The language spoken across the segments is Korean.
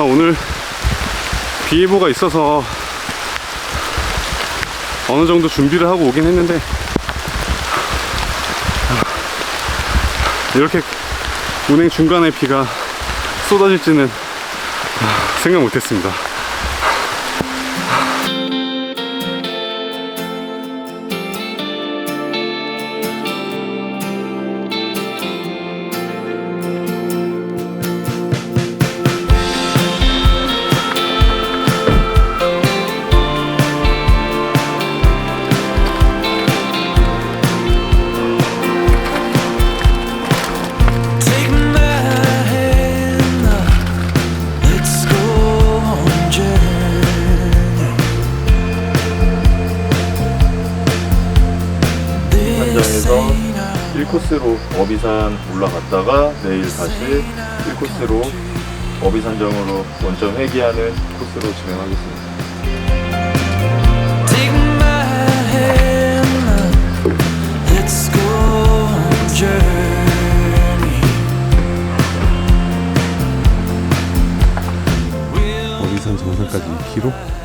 아, 오늘 비 예보가 있어서 어느 정도 준비를 하고 오긴 했는데 이렇게 운행 중간에 비가 쏟아질지는 아, 생각 못했습니다. 어비산 올라갔다가 내일 다시 1코스로 어비산정으로 원점 회귀하는 코스로 진행하겠습니다. 어비산 정상까지 2km?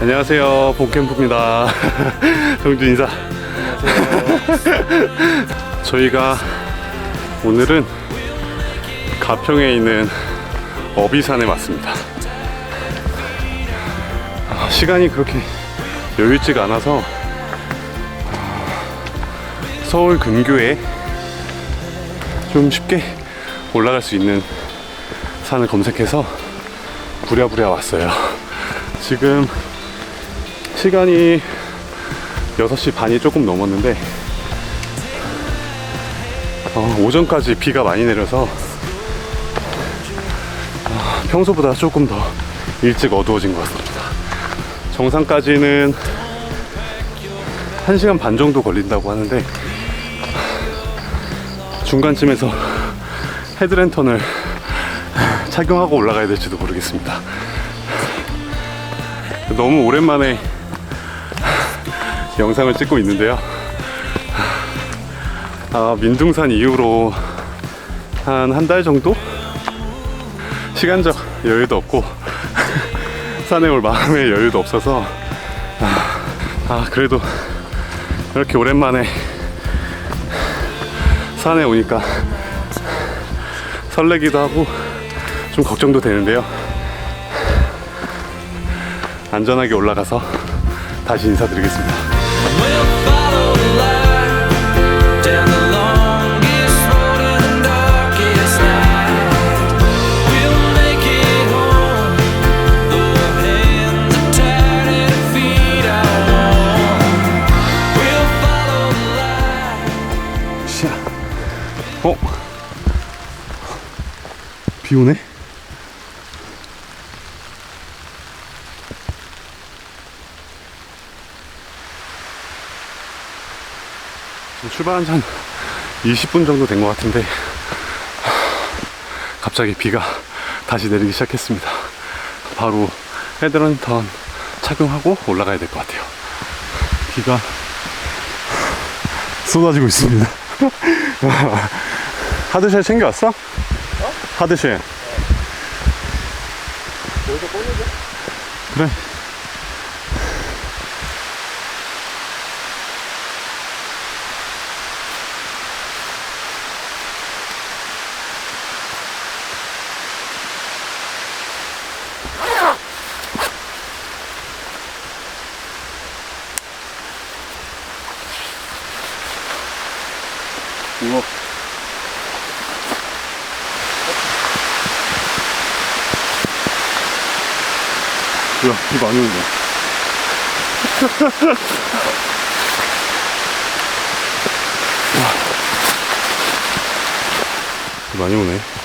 안녕하세요. 봄캠프입니다. 정준 인사. 저희가 오늘은 가평에 있는 어비산에 왔습니다. 아, 시간이 그렇게 여유있지가 않아서 서울 근교에 좀 쉽게 올라갈 수 있는 산을 검색해서 부랴부랴 왔어요. 지금 시간이 6시 반이 조금 넘었는데 어, 오전까지 비가 많이 내려서 어, 평소보다 조금 더 일찍 어두워진 것 같습니다. 정상까지는 1시간 반 정도 걸린다고 하는데 중간쯤에서 헤드랜턴을 착용하고 올라가야 될지도 모르겠습니다. 너무 오랜만에 영상을 찍고 있는데요. 아, 민둥산 이후로 한 한 달 정도? 시간적 여유도 없고 산에 올 마음의 여유도 없어서 아, 아 그래도 이렇게 오랜만에 산에 오니까 설레기도 하고 좀 걱정도 되는데요. 안전하게 올라가서 다시 인사드리겠습니다. 비 오네? 지금 출발한 지 한 20분 정도 된 것 같은데 갑자기 비가 다시 내리기 시작했습니다. 바로 헤드런턴 착용하고 올라가야 될 것 같아요. 비가 쏟아지고 있습니다. 하드쉘 챙겨왔어? 하드쉘. 그래. 이거 뭐야 비 많이 온다 와. 비 많이 오네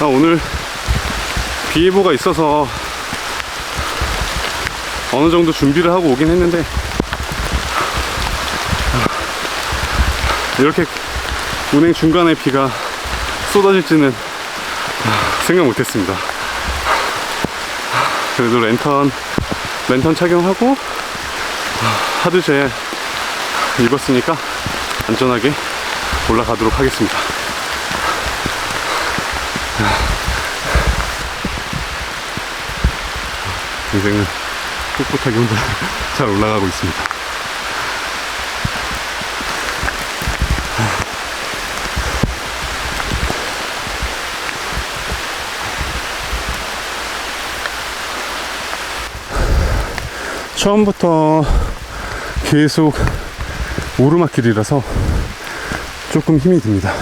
아, 오늘 비 예보가 있어서 어느 정도 준비를 하고 오긴 했는데 이렇게 운행 중간에 비가 쏟아질지는 생각 못했습니다. 그래도 랜턴 랜턴 착용하고 하드젤 입었으니까 안전하게 올라가도록 하겠습니다. 인생은 꿋꿋하게 혼자 잘 올라가고 있습니다. 처음부터 계속 오르막길이라서 조금 힘이 듭니다.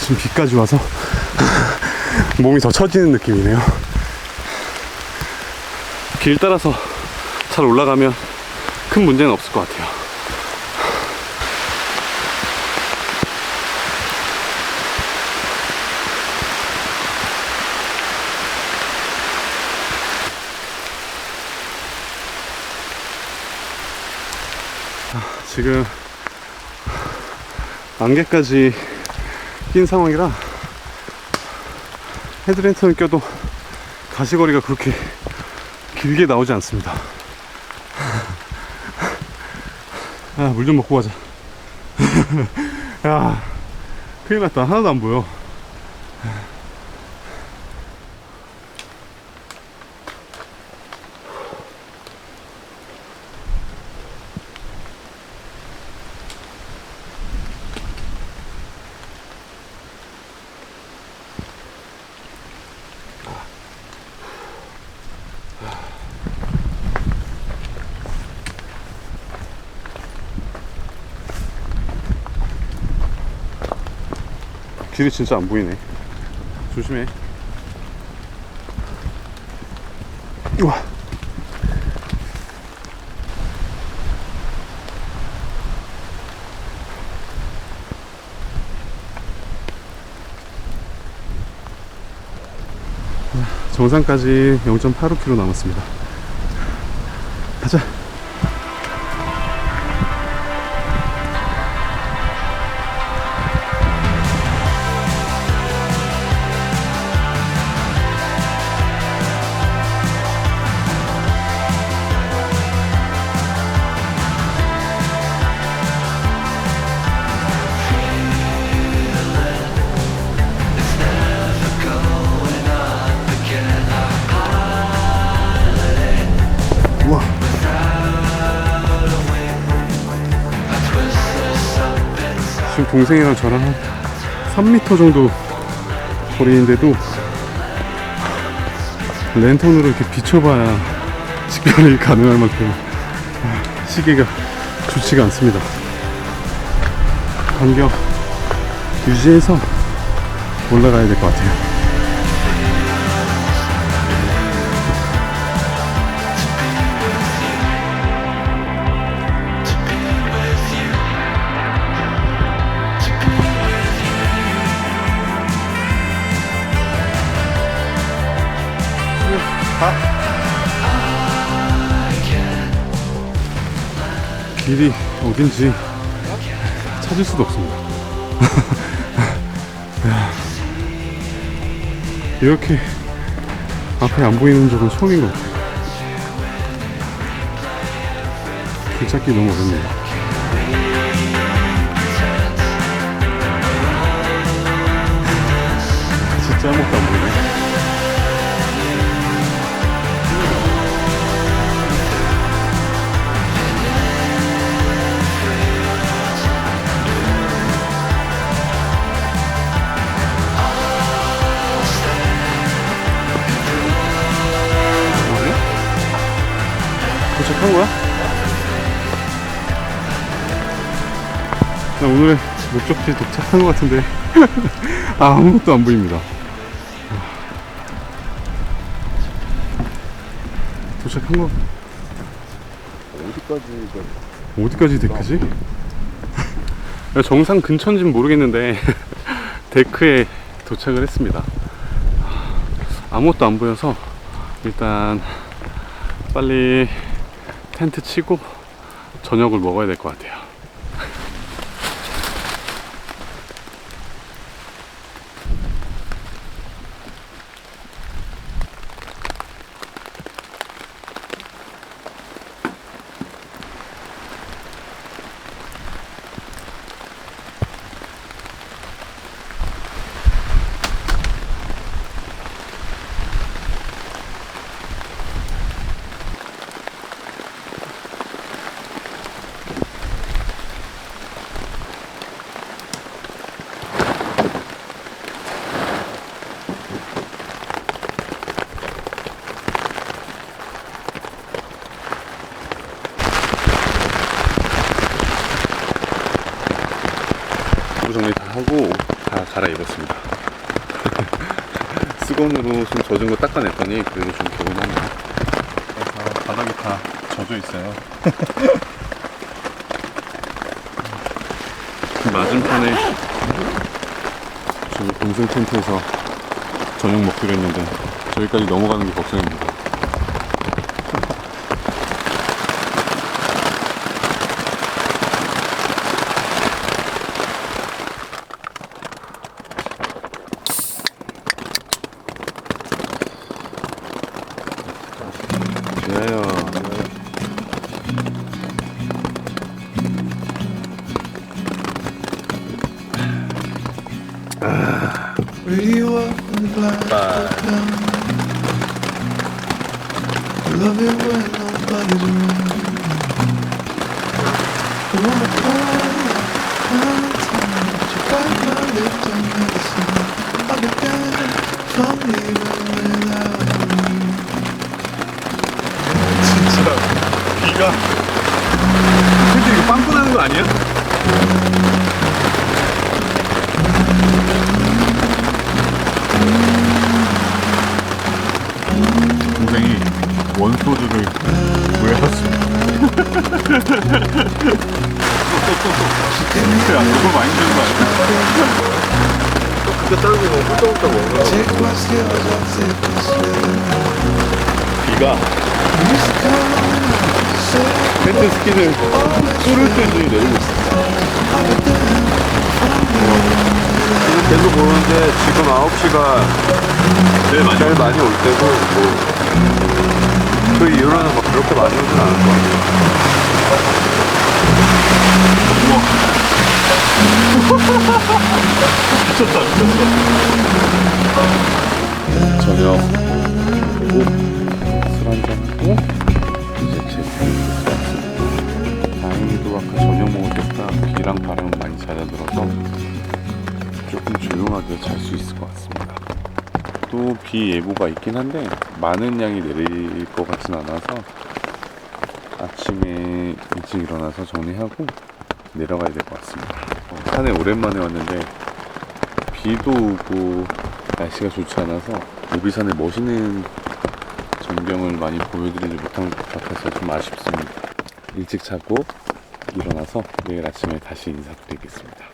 지금 비까지 와서 몸이 더 처지는 느낌이네요. 길 따라서 잘 올라가면 큰 문제는 없을 것 같아요. 지금 안개까지 낀 상황이라 헤드랜턴을 껴도 가시거리가 그렇게 길게 나오지 않습니다. 아, 물 좀 먹고 가자. 야, 큰일 났다. 하나도 안 보여. 길이 진짜 안 보이네. 조심해. 우와. 정상까지 0.85km 남았습니다. 가자. 동생이랑 저랑 한 3m 정도 거리인데도 랜턴으로 이렇게 비춰봐야 식별이 가능할 만큼 시계가 좋지가 않습니다. 간격 유지해서 올라가야 될 것 같아요. 길이 어딘지 찾을 수도 없습니다. 야, 이렇게 앞에 안 보이는 적은 처음인 것 같아요. 길 찾기 너무 어렵네요. 진짜 아무것도 안 보이 한 거야? 나 오늘의 목적지 도착한 것 같은데 아, 아무것도 안 보입니다. 도착한 거 어디까지 어디까지 데크지? 정상 근처인지는 모르겠는데 데크에 도착을 했습니다. 아무것도 안 보여서 일단 빨리 텐트 치고 저녁을 먹어야 될 것 같아요. 옷 정리 다 하고 다 갈아입었습니다. 좀 젖은 거 닦아냈더니 그래도 좀 개운하네요. 그래서 바닥이 다 젖어 있어요. 그 맞은편에 저기 동생 텐트에서 저녁 먹기로 했는데 저기까지 넘어가는 게 걱정입니다. You. 진짜 비가 근데 이거 빵꾸 나는 거 아니야? 원소주를 구해왔어. 야, 너무 많이 드는 거 아니야? Take my skills, I'll take my skills. 비가 텐트 스키를 뚫을 때지 내리고 있어. 지금 계속 보는데 지금 9시가 제일 많이 제일 많이 올 때고 뭐 그 이후로는 막 그렇게 많이 오진 않을 것 같아요. 저녁 그리고 술 한 잔 하고 이제 제 방으로 왔습니다 다행히도 아까 저녁 먹을 때보다 비랑 바람은 많이 잦아들어서 조금 조용하게 잘 수 있을 것 같습니다 또 비 예보가 있긴 한데 많은 양이 내릴 것 같진 않아서 아침에 일찍 일어나서 정리하고 내려가야 될 것 같습니다 어, 산에 오랜만에 왔는데 비도 오고 날씨가 좋지 않아서 오비산의 멋있는 전경을 많이 보여드리지 못한 것 같아서 좀 아쉽습니다. 일찍 자고 일어나서 내일 아침에 다시 인사드리겠습니다.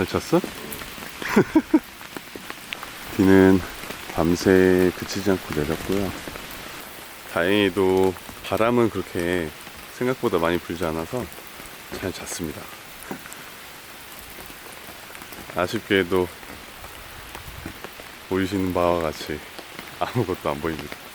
잘 쳤어? 비는 밤새 그치지 않고 내렸고요. 다행히도 바람은 그렇게 생각보다 많이 불지 않아서 잘 잤습니다. 아쉽게도 보이시는 바와 같이 아무것도 안 보입니다.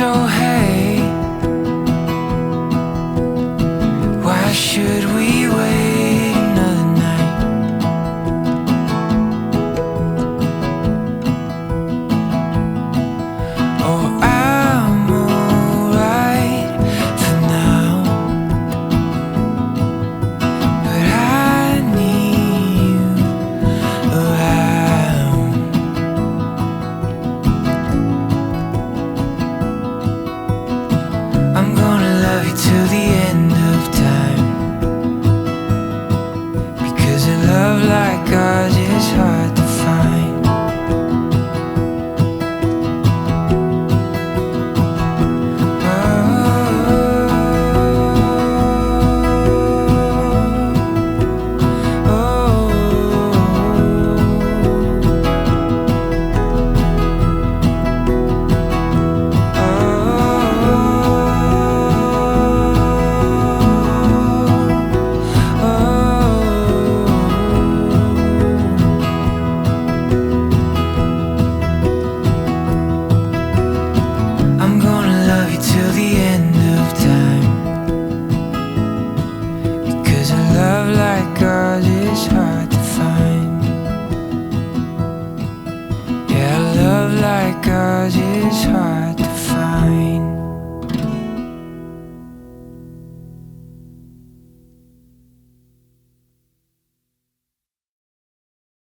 so